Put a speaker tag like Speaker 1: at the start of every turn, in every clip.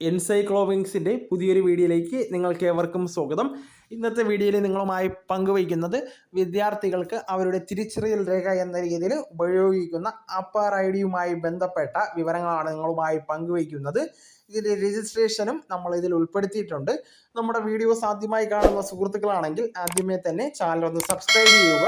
Speaker 1: എൻസൈക്ലോവിങ്സിന്റെ പുതിയൊരു വീഡിയോയിലേക്ക് നിങ്ങൾക്ക് ഏവർക്കും സ്വാഗതം. ഇന്നത്തെ വീഡിയോയിൽ നിങ്ങളുമായി പങ്കുവയ്ക്കുന്നത് വിദ്യാർത്ഥികൾക്ക് അവരുടെ തിരിച്ചറിയൽ രേഖ എന്ന രീതിയിൽ ഉപയോഗിക്കുന്ന അപ്പാർ ഐ ഡിയുമായി ബന്ധപ്പെട്ട വിവരങ്ങളാണ് നിങ്ങളുമായി പങ്കുവയ്ക്കുന്നത്. ഇതിന്റെ രജിസ്ട്രേഷനും നമ്മൾ ഇതിൽ ഉൾപ്പെടുത്തിയിട്ടുണ്ട്. നമ്മുടെ വീഡിയോസ് ആദ്യമായി കാണുന്ന സുഹൃത്തുക്കളാണെങ്കിൽ ആദ്യമേ തന്നെ ചാനൽ ഒന്ന് സബ്സ്ക്രൈബ് ചെയ്യുക.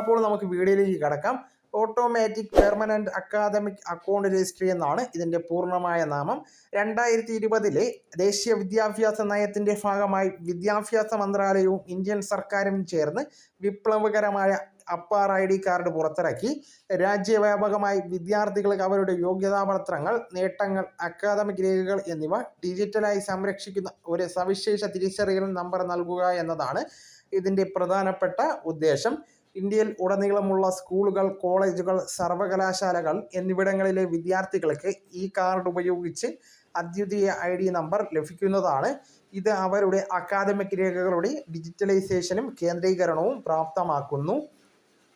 Speaker 1: അപ്പോൾ നമുക്ക് വീഡിയോയിലേക്ക് കടക്കാം. Automatic permanent academic account registry എന്നാണ് ഇതിന്റെ പൂർണമായ നാമം. രണ്ടായിരത്തി ഇരുപതിലെ ദേശീയ വിദ്യാഭ്യാസ നയത്തിന്റെ ഭാഗമായി വിദ്യാഭ്യാസ മന്ത്രാലയവും ഇന്ത്യൻ സർക്കാരും ചേർന്ന് വിപ്ലവകരമായ അപ്പാർ ഐ ഡി കാർഡ് പുറത്തിറക്കി. രാജ്യവ്യാപകമായി വിദ്യാർത്ഥികൾക്ക് അവരുടെ യോഗ്യതാപത്രങ്ങൾ നേട്ടങ്ങൾ അക്കാദമിക് രേഖകൾ എന്നിവ ഡിജിറ്റലായി സംരക്ഷിക്കുന്ന ഒരു സവിശേഷ തിരിച്ചറിയൽ നമ്പർ നൽകുക എന്നതാണ് ഇതിന്റെ പ്രധാനപ്പെട്ട ഉദ്ദേശം. ഇന്ത്യയിൽ ഉടനീളമുള്ള സ്കൂളുകൾ കോളേജുകൾ സർവകലാശാലകൾ എന്നിവിടങ്ങളിലെ വിദ്യാർത്ഥികൾക്ക് ഈ കാർഡ് ഉപയോഗിച്ച് അദ്വിതീയ ഐ ഡി നമ്പർ ലഭിക്കുന്നതാണ്. ഇത് അവരുടെ അക്കാദമിക് രേഖകളുടെ ഡിജിറ്റലൈസേഷനും കേന്ദ്രീകരണവും പ്രാപ്തമാക്കുന്നു.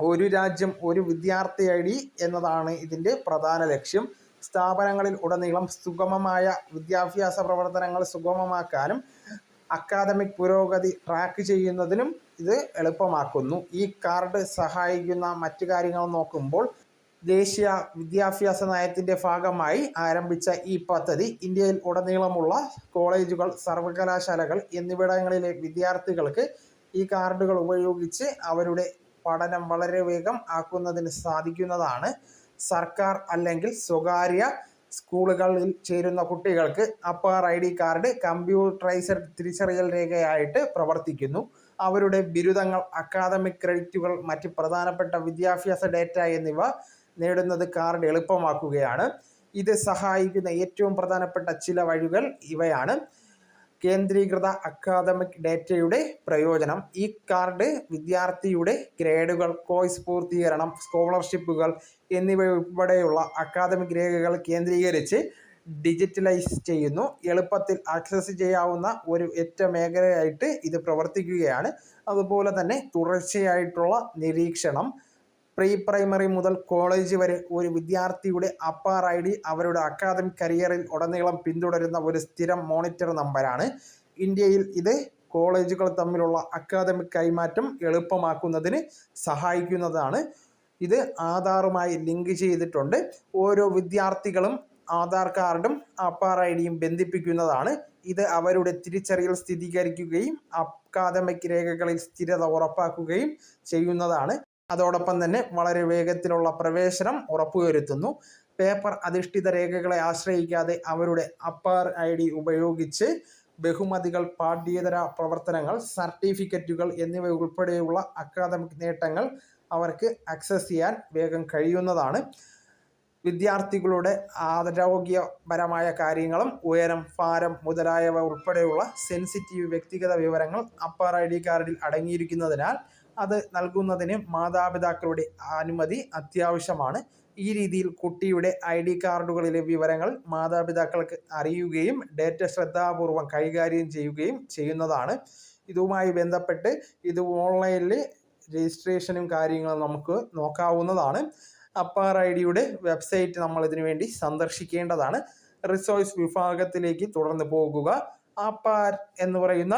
Speaker 1: ഒരു രാജ്യം ഒരു വിദ്യാർത്ഥി ഐ ഡി എന്നതാണ് ഇതിന്റെ പ്രധാന ലക്ഷ്യം. സ്ഥാപനങ്ങളിൽ ഉടനീളം സുഗമമായ വിദ്യാഭ്യാസ പ്രവർത്തനങ്ങൾ സുഗമമാക്കാനും അക്കാദമിക് പുരോഗതി ട്രാക്ക് ചെയ്യുന്നതിനും ഇത് എളുപ്പമാക്കുന്നു. ഈ കാർഡ് സഹായിക്കുന്ന മറ്റു കാര്യങ്ങൾ നോക്കുമ്പോൾ ദേശീയ വിദ്യാഭ്യാസ നയത്തിന്റെ ഭാഗമായി ആരംഭിച്ച ഈ പദ്ധതി ഇന്ത്യയിൽ ഉടനീളമുള്ള കോളേജുകൾ സർവകലാശാലകൾ എന്നിവിടങ്ങളിലെ വിദ്യാർത്ഥികൾക്ക് ഈ കാർഡുകൾ ഉപയോഗിച്ച് അവരുടെ പഠനം വളരെ വേഗം ആക്കുന്നതിന് സാധിക്കുന്നതാണ്. സർക്കാർ അല്ലെങ്കിൽ സ്വകാര്യ സ്കൂളുകളിൽ ചേരുന്ന കുട്ടികൾക്ക് APAAR I D card computerised തിരിച്ചറിയൽ രേഖയായിട്ട് പ്രവർത്തിക്കുന്നു. അവരുടെ ബിരുദങ്ങൾ അക്കാദമിക് ക്രെഡിറ്റുകൾ മറ്റ് പ്രധാനപ്പെട്ട വിദ്യാഭ്യാസ ഡേറ്റ എന്നിവ നേടുന്നത് കാർഡ് എളുപ്പമാക്കുകയാണ്. ഇത് സഹായിക്കുന്ന ഏറ്റവും പ്രധാനപ്പെട്ട ചില വഴികൾ ഇവയാണ്. കേന്ദ്രീകൃത അക്കാദമിക് ഡേറ്റയുടെ പ്രയോജനം. ഈ കാർഡ് വിദ്യാർത്ഥിയുടെ ഗ്രേഡുകൾ കോഴ്സ് പൂർത്തീകരണം സ്കോളർഷിപ്പുകൾ എന്നിവ ഉൾപ്പെടെയുള്ള അക്കാദമിക് രേഖകൾ കേന്ദ്രീകരിച്ച് ഡിജിറ്റലൈസ് ചെയ്യുന്നു. എളുപ്പത്തിൽ ആക്സസ് ചെയ്യാവുന്ന ഒരു ഒറ്റ മേഖലയായിട്ട് ഇത് പ്രവർത്തിക്കുകയാണ്. അതുപോലെ തന്നെ തുടർച്ചയായിട്ടുള്ള നിരീക്ഷണം. പ്രീ പ്രൈമറി മുതൽ കോളേജ് വരെ ഒരു വിദ്യാർത്ഥിയുടെ അപ്പാർ ഐ ഡി അവരുടെ അക്കാദമിക് കരിയറിൽ ഉടനീളം പിന്തുടരുന്ന ഒരു സ്ഥിരം മോണിറ്റർ നമ്പറാണ് ഇന്ത്യയിൽ ഇത് കോളേജുകൾ തമ്മിലുള്ള അക്കാദമിക് കൈമാറ്റം എളുപ്പമാക്കുന്നതിന് സഹായിക്കുന്നതാണ്. ഇത് ആധാറുമായി ലിങ്ക് ചെയ്തിട്ടുണ്ട്. ഓരോ വിദ്യാർത്ഥികളും ആധാർ കാർഡും അപ്പാർ ഐ ഡിയും ബന്ധിപ്പിക്കുന്നതാണ്. ഇത് അവരുടെ തിരിച്ചറിയൽ സ്ഥിരീകരിക്കുകയും അക്കാദമിക് രേഖകളിൽ സ്ഥിരത ഉറപ്പാക്കുകയും ചെയ്യുന്നതാണ്. അതോടൊപ്പം തന്നെ വളരെ വേഗത്തിലുള്ള പ്രവേശനം ഉറപ്പുവരുത്തുന്നു. പേപ്പർ അധിഷ്ഠിത രേഖകളെ ആശ്രയിക്കാതെ അവരുടെ അപ്പാർ ഐ ഡി ഉപയോഗിച്ച് ബഹുമതികൾ പാഠ്യേതര പ്രവർത്തനങ്ങൾ സർട്ടിഫിക്കറ്റുകൾ എന്നിവ ഉൾപ്പെടെയുള്ള അക്കാദമിക് നേട്ടങ്ങൾ അവർക്ക് ആക്സസ് ചെയ്യാൻ വേഗം കഴിയുന്നതാണ്. വിദ്യാർത്ഥികളുടെ ആരോഗ്യപരമായ കാര്യങ്ങളും ഉയരം ഭാരം മുതലായവ ഉൾപ്പെടെയുള്ള സെൻസിറ്റീവ് വ്യക്തിഗത വിവരങ്ങൾ അപ്പർ ഐ ഡി കാർഡിൽ അടങ്ങിയിരിക്കുന്നതിനാൽ അത് നൽകുന്നതിന് മാതാപിതാക്കളുടെ അനുമതി അത്യാവശ്യമാണ്. ഈ രീതിയിൽ കുട്ടിയുടെ ഐ ഡി കാർഡുകളിലെ വിവരങ്ങൾ മാതാപിതാക്കൾക്ക് അറിയുകയും ഡേറ്റ ശ്രദ്ധാപൂർവം കൈകാര്യം ചെയ്യുകയും ചെയ്യുന്നതാണ്. ഇതുമായി ബന്ധപ്പെട്ട് ഇത് ഓൺലൈനിൽ രജിസ്ട്രേഷനും കാര്യങ്ങളും നമുക്ക് നോക്കാവുന്നതാണ്. അപ്പാർ ഐ ഡിയുടെ വെബ്സൈറ്റ് നമ്മൾ ഇതിനു വേണ്ടി സന്ദർശിക്കേണ്ടതാണ്. റിസോഴ്സ് വിഭാഗത്തിലേക്ക് തുടർന്ന് പോകുക. അപ്പാർ എന്ന് പറയുന്ന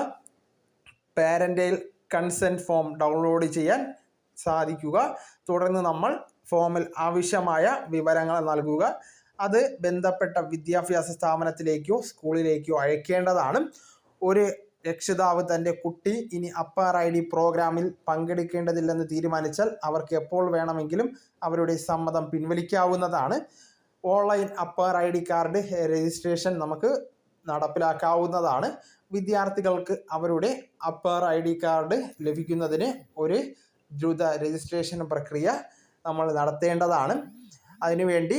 Speaker 1: പാരന്റൈൽ കൺസെന്റ് ഫോം ഡൗൺലോഡ് ചെയ്യാൻ സാധിക്കുക. തുടർന്ന് നമ്മൾ ഫോമിൽ ആവശ്യമായ വിവരങ്ങൾ നൽകുക. അത് ബന്ധപ്പെട്ട വിദ്യാഭ്യാസ സ്ഥാപനത്തിലേക്കോ സ്കൂളിലേക്കോ അയക്കേണ്ടതാണ്. ഒരു രക്ഷിതാവ് തന്റെ കുട്ടി ഇനി അപ്പാർ ഐ ഡി പ്രോഗ്രാമിൽ പങ്കെടുക്കേണ്ടതില്ലെന്ന് തീരുമാനിച്ചാൽ അവർക്ക് എപ്പോൾ വേണമെങ്കിലും അവരുടെ സമ്മതം പിൻവലിക്കാവുന്നതാണ്. Online APAAR I D card registration നമുക്ക് നടപ്പിലാക്കാവുന്നതാണ്. വിദ്യാർത്ഥികൾക്ക് അവരുടെ അപ്പർ ഐ ഡി കാർഡ് ലഭിക്കുന്നതിന് ഒരു ദ്രുത രജിസ്ട്രേഷൻ പ്രക്രിയ നമ്മൾ നടത്തേണ്ടതാണ്. അതിനുവേണ്ടി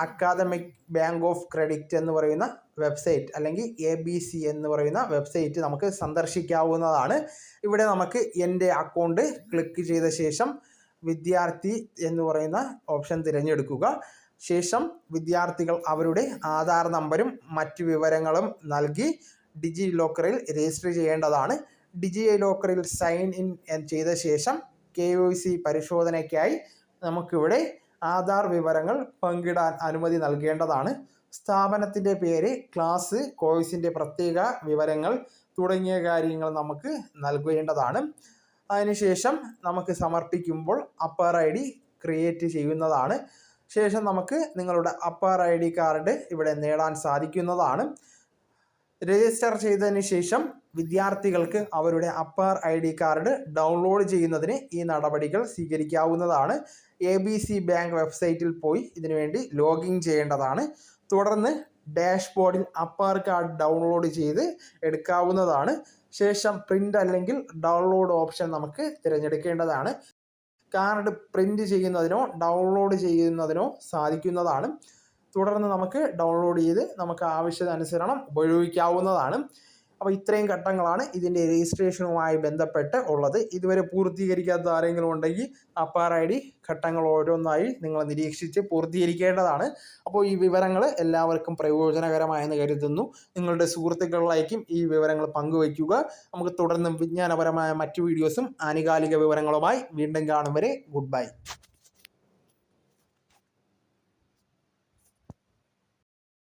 Speaker 1: അക്കാദമിക് ബാങ്ക് ഓഫ് ക്രെഡിറ്റ് എന്ന് പറയുന്ന വെബ്സൈറ്റ് അല്ലെങ്കിൽ എ ബി സി എന്ന് പറയുന്ന വെബ്സൈറ്റ് നമുക്ക് സന്ദർശിക്കാവുന്നതാണ്. ഇവിടെ നമുക്ക് എന്റെ അക്കൗണ്ട് ക്ലിക്ക് ചെയ്ത ശേഷം വിദ്യാർത്ഥി എന്ന് പറയുന്ന ഓപ്ഷൻ തിരഞ്ഞെടുക്കുക. ശേഷം വിദ്യാർത്ഥികൾ അവരുടെ ആധാർ നമ്പരും മറ്റ് വിവരങ്ങളും നൽകി ഡിജി ലോക്കറിൽ രജിസ്റ്റർ ചെയ്യേണ്ടതാണ്. ഡിജി ലോക്കറിൽ സൈൻ ഇൻ ചെയ്ത ശേഷം കെ ഒ സി പരിശോധനയ്ക്കായി നമുക്കിവിടെ ആധാർ വിവരങ്ങൾ പങ്കിടാൻ അനുമതി നൽകേണ്ടതാണ്. സ്ഥാപനത്തിന്റെ പേര് ക്ലാസ് കോഴ്സിന്റെ പ്രത്യേക വിവരങ്ങൾ തുടങ്ങിയ കാര്യങ്ങൾ നമുക്ക് നൽകേണ്ടതാണ്. അതിനുശേഷം നമുക്ക് സമർപ്പിക്കുമ്പോൾ അപ്പർ ഐ ഡി ക്രിയേറ്റ് ചെയ്യുന്നതാണ്. ശേഷം നമുക്ക് നിങ്ങളുടെ അപ്പർ ഐ ഡി കാർഡ് ഇവിടെ നേടാൻ സാധിക്കുന്നതാണ്. രജിസ്റ്റർ ചെയ്തതിന് ശേഷം വിദ്യാർത്ഥികൾക്ക് അവരുടെ APAAR I D card download ചെയ്യുന്നതിന് ഈ നടപടികൾ സ്വീകരിക്കാവുന്നതാണ്. എ ബി സി ബാങ്ക് വെബ്സൈറ്റിൽ പോയി ഇതിനുവേണ്ടി ലോഗിൻ ചെയ്യേണ്ടതാണ്. തുടർന്ന് ഡാഷ്ബോർഡിൽ അപ്പാർ കാർഡ് ഡൗൺലോഡ് ചെയ്ത് എടുക്കാവുന്നതാണ്. ശേഷം പ്രിന്റ് അല്ലെങ്കിൽ ഡൗൺലോഡ് ഓപ്ഷൻ നമുക്ക് തിരഞ്ഞെടുക്കേണ്ടതാണ്. കാർഡ് പ്രിന്റ് ചെയ്യുന്നതിനോ ഡൗൺലോഡ് ചെയ്യുന്നതിനോ സാധിക്കുന്നതാണ്. തുടർന്ന് നമുക്ക് ഡൗൺലോഡ് ചെയ്ത് നമുക്ക് ആവശ്യാനുസരണം ഉപയോഗിക്കാവുന്നതാണ്. അപ്പോൾ ഇത്രയും ഘട്ടങ്ങളാണ് ഇതിന്റെ രജിസ്ട്രേഷനുമായി ബന്ധപ്പെട്ട് ഉള്ളത്. ഇതുവരെ പൂർത്തീകരിക്കാത്ത ആരെങ്കിലും ഉണ്ടെങ്കിൽ അപ്പാർ ഐ ഡി ഘട്ടങ്ങൾ ഓരോന്നായി നിങ്ങൾ നിരീക്ഷിച്ച് പൂർത്തീകരിക്കേണ്ടതാണ്. അപ്പോൾ ഈ വിവരങ്ങൾ എല്ലാവർക്കും പ്രയോജനകരമായെന്ന് കരുതുന്നു. നിങ്ങളുടെ സുഹൃത്തുക്കളിലേക്കും ഈ വിവരങ്ങൾ പങ്കുവയ്ക്കുക. നമുക്ക് തുടർന്നും വിജ്ഞാനപരമായ മറ്റു വീഡിയോസും ആനുകാലിക വിവരങ്ങളുമായി വീണ്ടും കാണും വരെ. Good bye.